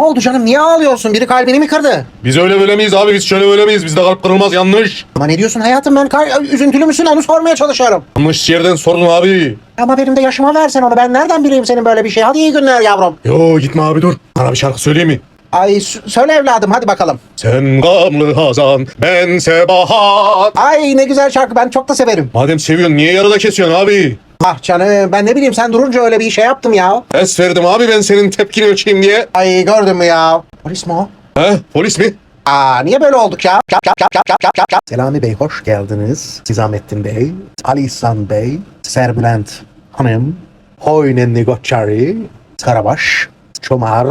oldu canım? Niye ağlıyorsun? Biri kalbini mi kırdı? Biz öyle böyle miyiz abi? Biz şöyle böyle miyiz? Bizde kalp kırılmaz yanlış. Ama ne diyorsun hayatım? Ben kal- üzüntülü müsün? Onu sormaya çalışıyorum. Yanlış yerden sordun abi. Ama benim de yaşıma versen onu. Ben nereden bileyim senin böyle bir şey? Hadi iyi günler yavrum. Yo gitme abi dur. Sana bir şarkı söyleyeyim mi? Ay söyle evladım hadi bakalım. Sen gamlı hazan, ben sebahat. Ay ne güzel şarkı. Ben çok da severim. Madem seviyorsun niye yarıda kesiyorsun abi? Ah canım ben ne bileyim sen durunca öyle bir şey yaptım ya. Es verdim abi ben senin tepkini ölçeyim diye. Ay gördün mü ya? Polis mi o? He polis mi? Aa niye böyle olduk ya? Şap, şap, şap, şap, şap, şap. Selami Bey hoş geldiniz. Nizamettin Bey, Ali İhsan Bey, Serbülent Hanım, Hoynenli Goçari, Karabaş, Çomar,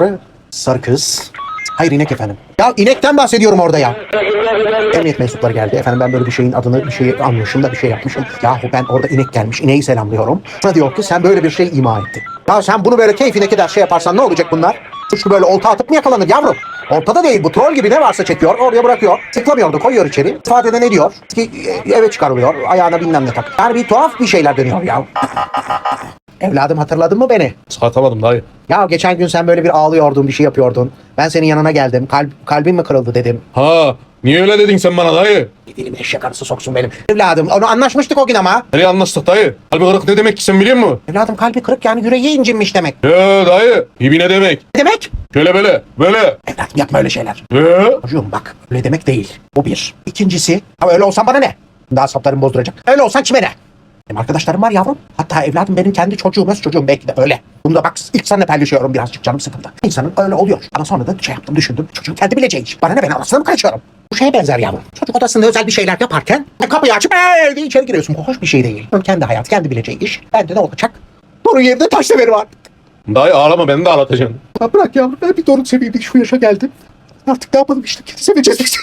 Sarkız. Hayır inek efendim. Ya inekten bahsediyorum orada ya. Emniyet mensupları geldi. Efendim ben böyle bir şeyin adını bir şey anmışım da bir şey yapmışım. Yahu ben orada inek gelmiş. ineği selamlıyorum. Sana diyor ki sen böyle bir şey ima ettin. Ya sen bunu böyle keyfine kadar şey yaparsan ne olacak bunlar? Suçlu böyle olta atıp mı yakalanır yavrum? Oltada değil bu troll gibi ne varsa çekiyor oraya bırakıyor. Tıklamıyor da koyuyor içeri. İfadede ne diyor? Ki e, eve çıkarılıyor. Ayağına bilmem ne tak. Yani bir tuhaf bir şeyler dönüyor ya. Evladım hatırladın mı beni? Satamadım dayı. Ya geçen gün sen böyle bir ağlıyordun, bir şey yapıyordun. Ben senin yanına geldim. Kalp, kalbim mi kırıldı dedim. Ha niye öyle dedin sen bana dayı? Dilime eşek arısı soksun benim. Evladım onu anlaşmıştık o gün ama. Nereye anlaştık dayı? Kalbi kırık ne demek ki sen biliyor musun? Evladım kalbi kırık yani yüreği incinmiş demek. Yo dayı. İbi ne demek? Ne demek? Şöyle böyle. Böyle. Evladım yapma öyle şeyler. Yo. Çocuğum bak öyle demek değil. Bu bir. İkincisi ama öyle olsan bana ne? Daha saplarımı bozduracak. Öyle olsan kime ne? Benim arkadaşlarım var yavrum. Hatta evladım benim kendi çocuğum, öz çocuğum belki de öyle. Bunu da bak ilk seninle paylaşıyorum birazcık canım sıkıldı. İnsanın öyle oluyor. Ama sonra da şey yaptım düşündüm. Çocuğun kendi bileceği iş. Bana ne ben anasını mı karışıyorum? Bu şeye benzer yavrum. Çocuk odasında özel bir şeyler yaparken kapıyı açıp "Hey!" diye içeri giriyorsun. Bu hoş bir şey değil. Kendi hayat, kendi bileceği iş. Bende ne olacak? Bunun yerine taş severi var. Dayı ağlama beni de ağlatacaksın. Ya bırak yavrum ben bir torun seveyim şu yaşa geldim. Artık ne yapalım işte seveceğiz.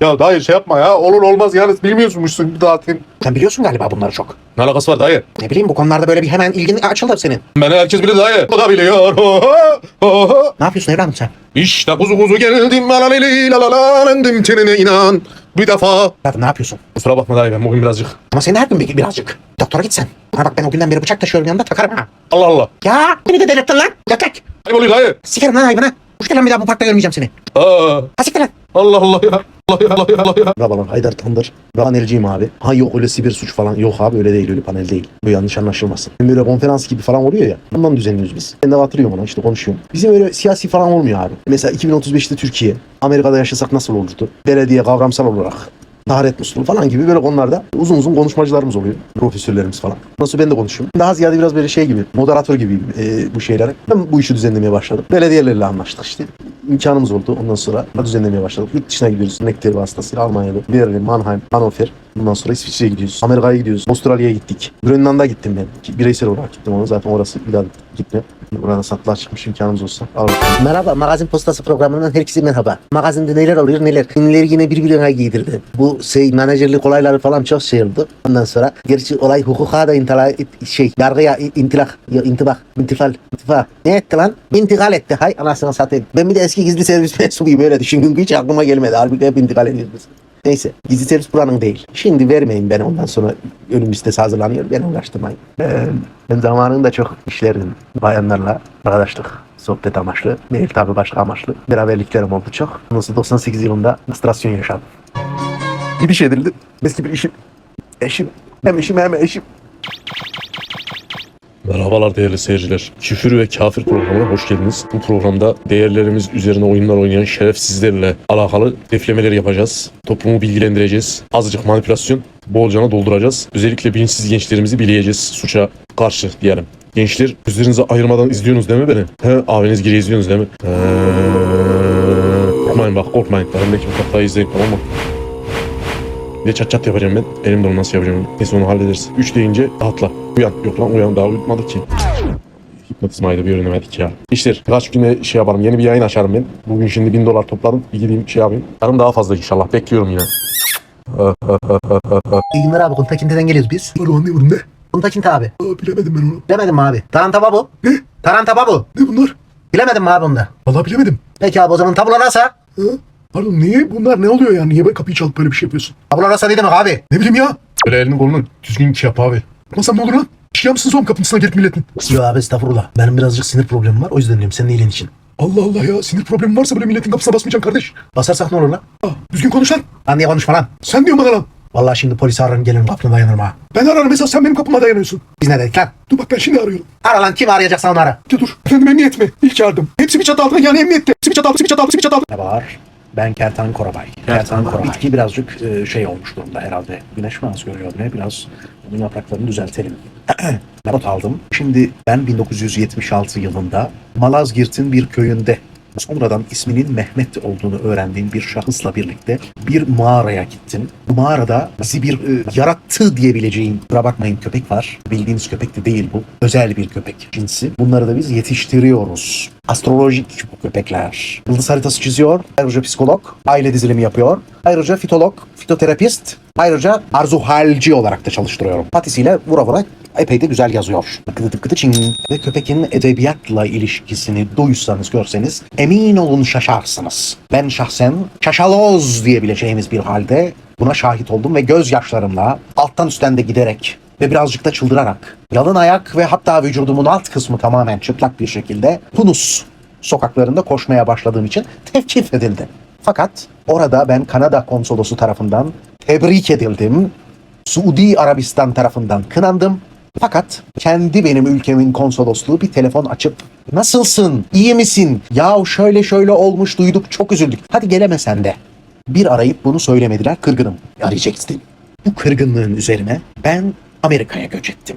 Ya dayı şey yapma ya. Olur olmaz yani bilmiyorsunmuşsun zaten. Sen biliyorsun galiba bunları çok. Ne alakası var dayı? Ne bileyim bu konularda böyle bir hemen ilgin açıldı senin. Beni herkes bilir dayı. O da biliyor. Oho, oho. Ne yapıyorsun evladım sen? İşte kuzu kuzu geldim alalili lalalandım tenine inan. Bir defa. Evladım ne yapıyorsun? Kusura bakma dayı ben bugün birazcık. Ama senin her gün bir, birazcık. Doktora git sen. Bana bak ben o günden beri bıçak taşıyorum yanında takarım ha. Allah Allah. Ya beni de delirttin lan. Yatak. Ayıp oluyor dayı. Sikerim lan hayvana. Hoş lan bir daha bu parkta görmeyeceğim seni. Aa, Ha siktir lan. Allah Allah ya. Allah ya Allah ya Allah ya. Merhaba ben Haydar Tandır. Panelciyim abi. Ha yok öyle siber suç falan. Yok abi öyle değil öyle panel değil. Bu yanlış anlaşılmasın. Böyle konferans gibi falan oluyor ya. Ondan düzenliyoruz biz. Ben de hatırlıyorum ona işte konuşuyorum. Bizim öyle siyasi falan olmuyor abi. Mesela 2035'te Türkiye. Amerika'da yaşasak nasıl olurdu? Belediye kavramsal olarak. Taharet musluğu falan gibi böyle konularda uzun uzun konuşmacılarımız oluyor. Profesörlerimiz falan. Nasıl ben de konuşuyorum. Daha ziyade biraz böyle şey gibi, moderatör gibiyim e, bu şeylere. Ben bu işi düzenlemeye başladım. Belediyelerle anlaştık işte. İmkanımız oldu. Ondan sonra düzenlemeye başladık. Yurt dışına gidiyoruz. Nektar vasıtasıyla Almanya'da. Berlin, Mannheim, Hannover. Bundan sonra İsviçre'ye gidiyoruz. Amerika'ya gidiyoruz. Avustralya'ya gittik. Grönland'a gittim ben. Ki Bireysel olarak gittim onu. Zaten orası bir daha gitme. Burada satlığa çıkmış imkanımız olsa. Bakalım. Merhaba Magazin Postası programından herkese merhaba. Magazinde neler oluyor neler. Ünlüleri yine birbirine giydirdi. Bu şey menajerlik olayları falan çok şey oldu. Ondan sonra gerçi olay hukuka da intila, şey yargıya intilak, ya, intibak, intifal, intifa. Ne etti lan? İntikal etti. Hay anasını satayım. Ben bir de eski gizli servis mensubuyum öyle düşündüm. Hiç aklıma gelmedi. Halbuki hep intikal ediyoruz. Neyse gizli buranın değil. Şimdi vermeyin beni ondan sonra ölüm listesi hazırlanıyor. Beni uğraştırmayın. Ee, ben zamanında çok işlerdim. Bayanlarla arkadaşlık sohbet amaçlı, değil tabi başka amaçlı. Beraberliklerim oldu çok. Nasıl 98 yılında istrasyon yaşadım. Şey edildi. Eski bir işim. Eşim. Hem eşim hem eşim. Merhabalar değerli seyirciler. Küfür ve Kafir programına hoş geldiniz. Bu programda değerlerimiz üzerine oyunlar oynayan şerefsizlerle alakalı deflemeler yapacağız. Toplumu bilgilendireceğiz. Azıcık manipülasyon, bolcana dolduracağız. Özellikle bilinçsiz gençlerimizi bileyeceğiz suça karşı diyelim. Gençler gözlerinizi ayırmadan izliyorsunuz değil mi beni? He, abiniz gibi izliyorsunuz değil mi? Korkmayın bak korkmayın. Bir tahtayı izleyin tamam mı? Bir de çat çat yapacağım ben. Elimde onu nasıl yapacağım? Neyse onu hallederiz. 3 deyince rahatla. Uyan. Yok lan uyan daha uyutmadık ki. Hipnotizmayı da bir öğrenemedik ya. İşte birkaç güne şey yaparım. Yeni bir yayın açarım ben. Bugün şimdi 1000 dolar topladım. Bir gideyim şey yapayım. Yarın daha fazla inşallah. Bekliyorum yine. İyi günler abi. Kontakinteden geliyoruz biz. Alo anne bunun ne? Kontakinte abi. Aa, bilemedim ben onu. Bilemedim mi abi? Tarantaba bu. Ne? Tarantaba bu. Ne bunlar? Bilemedim mi abi onda? Vallahi bilemedim. Peki abi o zaman tabula rasa. Ha? Pardon niye bunlar ne oluyor yani? Niye böyle kapıyı çalıp böyle bir şey yapıyorsun? Tabula rasa ne demek abi? Ne bileyim ya. Böyle elini kolunu düzgün şey yap abi. Masam ne olur lan? Şişe mısınız oğlum kapısına gelip milletin? Yok abi estağfurullah. Benim birazcık sinir problemim var. O yüzden diyorum senin iyiliğin için. Allah Allah ya sinir problemi varsa böyle milletin kapısına basmayacaksın kardeş. Basarsak ne olur lan? Aa, düzgün konuş lan. Lan niye konuşma lan? Sen diyorsun bana lan. Vallahi şimdi polisi ararım gelirim kapına dayanırım ha. Ben ararım esas sen benim kapıma dayanıyorsun. Biz ne dedik lan? Dur bak ben şimdi arıyorum. Ara lan kim arayacaksa onu ara. Dur dur. Efendim emniyet mi? İlk yardım. Hepsi bir çatı altında yani emniyette. Hepsi bir çatı altı, hepsi bir çatı altı, hepsi bir çatı altı. Ne var? Ben Kertan Korabay. Kertan Korabay. Bitki birazcık e, şey olmuş durumda herhalde. Güneş mi az görüyor ne? Biraz bunun yapraklarını düzeltelim. Not aldım. Şimdi ben 1976 yılında Malazgirt'in bir köyünde sonradan isminin Mehmet olduğunu öğrendiğim bir şahısla birlikte bir mağaraya gittim. Bu mağarada bizi bir e, yarattı diyebileceğim, kusura bakmayın köpek var. Bildiğiniz köpek de değil bu. Özel bir köpek cinsi. Bunları da biz yetiştiriyoruz. Astrolojik köpekler. Yıldız haritası çiziyor. Ayrıca psikolog. Aile dizilimi yapıyor. Ayrıca fitolog, fitoterapist. Ayrıca arzuhalci olarak da çalıştırıyorum. Patisiyle vura vura epey de güzel yazıyor. Tıkıdı tıkıdı çing. Ve köpekin edebiyatla ilişkisini duysanız görseniz emin olun şaşarsınız. Ben şahsen şaşaloz diyebileceğimiz bir halde buna şahit oldum ve gözyaşlarımla alttan üstten de giderek ve birazcık da çıldırarak yalın ayak ve hatta vücudumun alt kısmı tamamen çıplak bir şekilde Hunus sokaklarında koşmaya başladığım için tevkif edildi. Fakat orada ben Kanada konsolosu tarafından tebrik edildim. Suudi Arabistan tarafından kınandım. Fakat kendi benim ülkemin konsolosluğu bir telefon açıp nasılsın, iyi misin, yahu şöyle şöyle olmuş duyduk çok üzüldük. Hadi gelemesen de. Bir arayıp bunu söylemediler kırgınım. Arayacaksın. Bu kırgınlığın üzerine ben Amerika'ya göç ettim.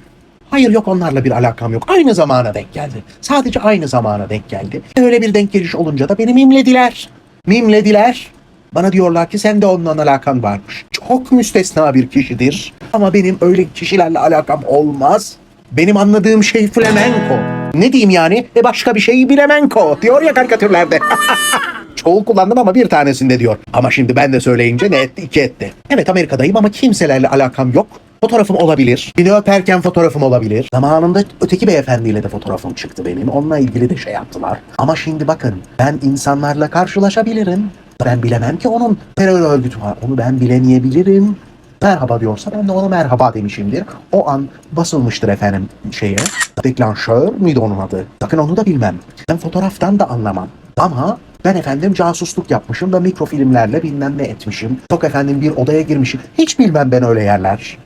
Hayır yok onlarla bir alakam yok. Aynı zamana denk geldi. Sadece aynı zamana denk geldi. Öyle bir denk geliş olunca da beni mimlediler. Mimlediler. Bana diyorlar ki sen de onunla alakan varmış. Çok müstesna bir kişidir. Ama benim öyle kişilerle alakam olmaz. Benim anladığım şey flamenco. Ne diyeyim yani? E başka bir şeyi bilemenko diyor ya karikatürlerde. Çoğul kullandım ama bir tanesinde diyor. Ama şimdi ben de söyleyince ne etti iki etti. Evet Amerika'dayım ama kimselerle alakam yok. Fotoğrafım olabilir. Beni öperken fotoğrafım olabilir. Zamanında öteki beyefendiyle de fotoğrafım çıktı benim. Onunla ilgili de şey yaptılar. Ama şimdi bakın ben insanlarla karşılaşabilirim. Ben bilemem ki onun terör örgütü var. Onu ben bilemeyebilirim. Merhaba diyorsa ben de ona merhaba demişimdir. O an basılmıştır efendim şeye. Deklanşör müydü onun adı? Bakın onu da bilmem. Ben fotoğraftan da anlamam. Ama ben efendim casusluk yapmışım da mikrofilmlerle bilmem ne etmişim. Çok efendim bir odaya girmişim. Hiç bilmem ben öyle yerler.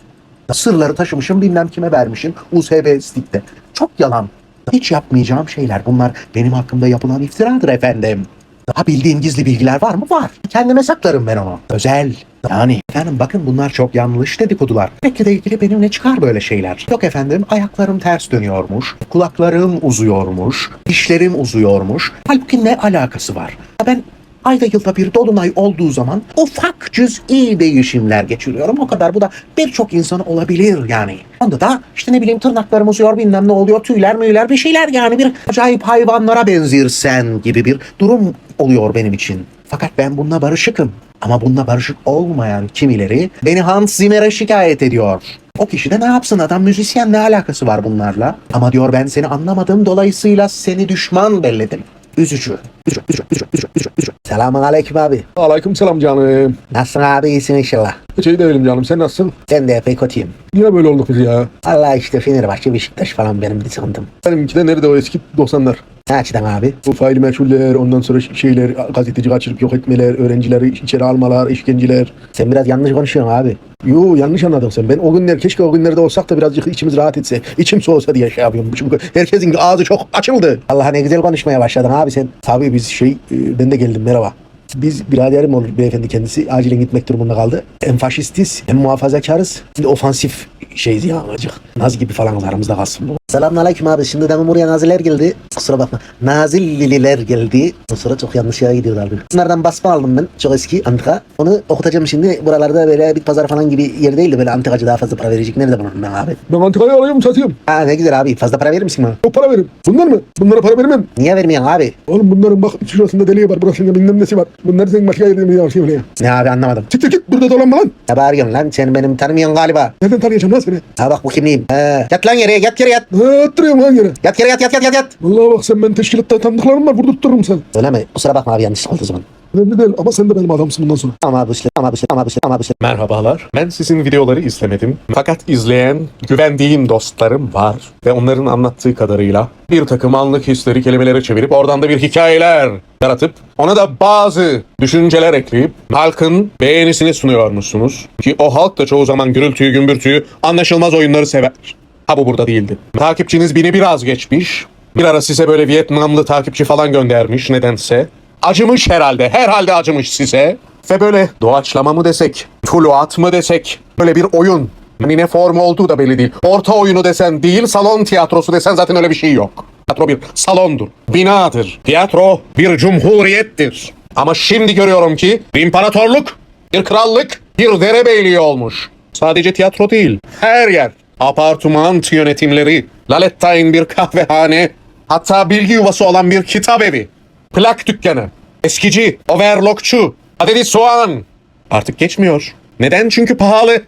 Sırları taşımışım bilmem kime vermişim. USB stick'te. Çok yalan. Hiç yapmayacağım şeyler. Bunlar benim hakkımda yapılan iftiradır efendim. Daha bildiğim gizli bilgiler var mı? Var. Kendime saklarım ben onu. Özel. Yani efendim bakın bunlar çok yanlış dedikodular. Belki de ilgili benimle çıkar böyle şeyler. Yok efendim ayaklarım ters dönüyormuş. Kulaklarım uzuyormuş. Dişlerim uzuyormuş. Halbuki ne alakası var? Ben ayda yılda bir dolunay olduğu zaman ufak cüz'i değişimler geçiriyorum. O kadar bu da birçok insana olabilir yani. Onda da işte ne bileyim tırnaklarım uzuyor bilmem ne oluyor tüyler müyler bir şeyler yani bir acayip hayvanlara benzirsen gibi bir durum oluyor benim için. Fakat ben bununla barışıkım. Ama bununla barışık olmayan kimileri beni Hans Zimmer'e şikayet ediyor. O kişi de ne yapsın adam müzisyen ne alakası var bunlarla? Ama diyor ben seni anlamadım dolayısıyla seni düşman belledim. Üzücü. Üzücü, üzücü, üzücü, üzücü, üzücü, üzücü. Selamun aleyküm abi. Aleyküm selam canım. Nasılsın abi iyisin inşallah. Hiç iyi değilim canım. Sen nasılsın? Sen de epey kötüyüm. Yine böyle olduk biz ya. Allah işte Fenerbahçe Beşiktaş falan benim bir sıkıntım. Benimki de nerede o eski 90'lar? Açıdan abi? Bu faili meçhuller, ondan sonra şeyler, gazeteci kaçırıp yok etmeler, öğrencileri içeri almalar, işkenceler. Sen biraz yanlış konuşuyorsun abi. Yo yanlış anladın sen. Ben o günler keşke o günlerde olsak da birazcık içimiz rahat etse, içim soğusa diye şey yapıyorum. Çünkü herkesin ağzı çok açıldı. Allah ne güzel konuşmaya başladın abi sen. Tabii biz şey, e, ben de geldim merhaba. Biz biraderim olur beyefendi kendisi acilen gitmek durumunda kaldı. Hem faşistiz hem muhafazakarız. Şimdi ofansif şeyiz ya acık. Naz gibi falan aramızda kalsın bu. Selamünaleyküm abi. Şimdi de buraya naziler geldi. Kusura bakma. Nazilliler geldi. O sıra çok yanlış yere gidiyorlardı. Bunlardan basma aldım ben. Çok eski antika. Onu okutacağım şimdi. Buralarda böyle bit pazar falan gibi yer değil de böyle antikacı daha fazla para verecek. Nerede bunun ben abi? Ben antikayı alayım satayım. Ha ne güzel abi. Fazla para verir misin bana? Çok para veririm. Bunlar mı? Bunlara para vermem. Niye vermiyorsun abi? Oğlum bunların bak şurasında deliği var, burasında bilmem nesi var. Bunları sen başka yerden mi yansıyor ya? Ne abi anlamadım. Siktir git burada dolanma lan. Ne bağırıyorsun lan? Sen benim tanımıyorsun galiba. Nereden tanıyacağım lan seni? Ha bak bu kimliğim. Ha, yat lan yere yat yere yat. Ne attırıyorum lan yere? Yat yere yat yat yat yat. Vallahi bak sen ben teşkilatta tanıdıklarım var vurdurttururum sen. Öyle mi? Kusura bakma abi yanlış oldu o zaman. Önemli değil ama sen de benim adamsın bundan sonra. Ama bu şey, ama bu şey, ama bu şey, ama bu şey. Merhabalar. Ben sizin videoları izlemedim. Fakat izleyen güvendiğim dostlarım var. Ve onların anlattığı kadarıyla bir takım anlık hisleri kelimelere çevirip oradan da bir hikayeler yaratıp ona da bazı düşünceler ekleyip halkın beğenisini sunuyormuşsunuz. Ki o halk da çoğu zaman gürültüyü gümbürtüyü anlaşılmaz oyunları sever. Ha bu burada değildi. Takipçiniz bini biraz geçmiş. Bir ara size böyle Vietnamlı takipçi falan göndermiş nedense. Acımış herhalde. Herhalde acımış size. Ve böyle doğaçlama mı desek, tuluat mı desek, böyle bir oyun. Hani ne formu olduğu da belli değil. Orta oyunu desen değil, salon tiyatrosu desen zaten öyle bir şey yok. Tiyatro bir salondur, binadır. Tiyatro bir cumhuriyettir. Ama şimdi görüyorum ki bir imparatorluk, bir krallık, bir derebeyliği olmuş. Sadece tiyatro değil, her yer. Apartman yönetimleri, Lalettayn bir kahvehane, hatta bilgi yuvası olan bir kitap evi. Plak dükkanı, eskici, overlockçu, adedi soğan. Artık geçmiyor. Neden? Çünkü pahalı.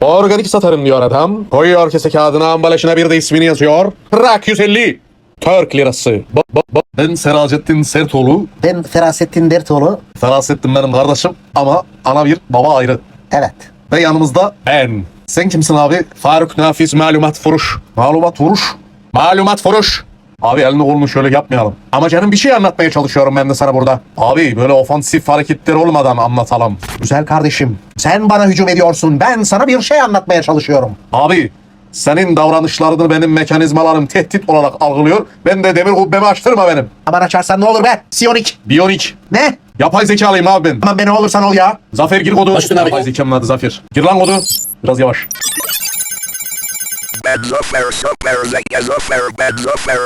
Organik satarım diyor adam. Koyuyor kese kağıdına ambalajına bir de ismini yazıyor. Rak 150. Türk lirası. Ba- ba- ba- Ben Seracettin Sertoğlu. Ben Ferasettin Dertoğlu. Ferasettin benim kardeşim ama ana bir baba ayrı. Evet. Ve yanımızda Ben. sen kimsin abi? Faruk Nafiz Malumat Furuş. Malumat vuruş. Malumat Furuş. Abi elini kolunu şöyle yapmayalım. Ama canım bir şey anlatmaya çalışıyorum ben de sana burada. Abi böyle ofansif hareketler olmadan anlatalım. Güzel kardeşim. Sen bana hücum ediyorsun. Ben sana bir şey anlatmaya çalışıyorum. Abi senin davranışlarını benim mekanizmalarım tehdit olarak algılıyor. Ben de demir kubbemi açtırma benim. Aman açarsan ne olur be? Siyonik. Biyonik. Ne? Yapay zekalıyım abi ben. Aman be ne olursan ol ya. Zafer gir kodu. Yapay zekamın adı Zafer. Gir lan kodu. Biraz yavaş. Bad Zuffer, Zuffer, Zek, Zuffer, Bad Zuffer.